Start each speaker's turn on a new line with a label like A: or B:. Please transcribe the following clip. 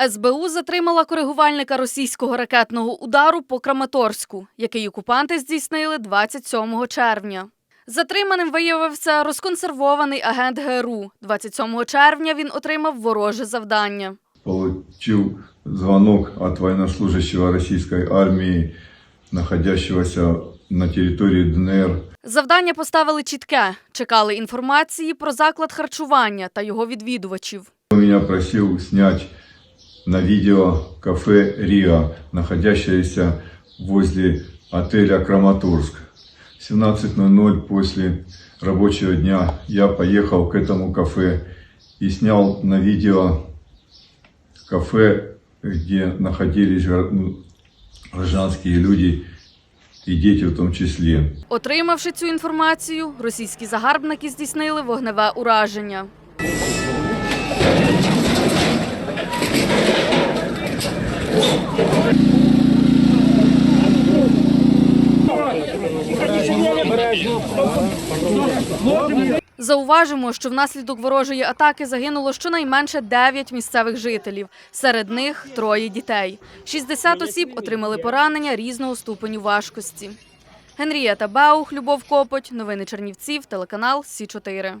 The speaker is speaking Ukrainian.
A: СБУ затримала коригувальника російського ракетного удару по Краматорську, який окупанти здійснили 27 червня. Затриманим виявився розконсервований агент ГРУ. 27 червня він отримав вороже завдання.
B: получил звонок от военнослужащего российской армии, находящегося на территории ДНР.
A: Завдання поставили чітке: чекали інформації про заклад харчування та його відвідувачів.
B: Он меня просил снять на видео кафе «Рио», находящееся возле отеля «Краматорск». В 17.00 после рабочего дня я поехал к этому кафе и снял на видео кафе, где находились ну, гражданские люди и дети в том числе.
A: Отримавши цю інформацію, російські загарбники здійснили вогневе ураження. Зауважимо, що внаслідок ворожої атаки загинуло щонайменше 9 місцевих жителів. Серед них троє дітей. 60 осіб отримали поранення різного ступеню важкості. Генрієта Баух, Любов Копоть, новини Чернівців, телеканал Сі 4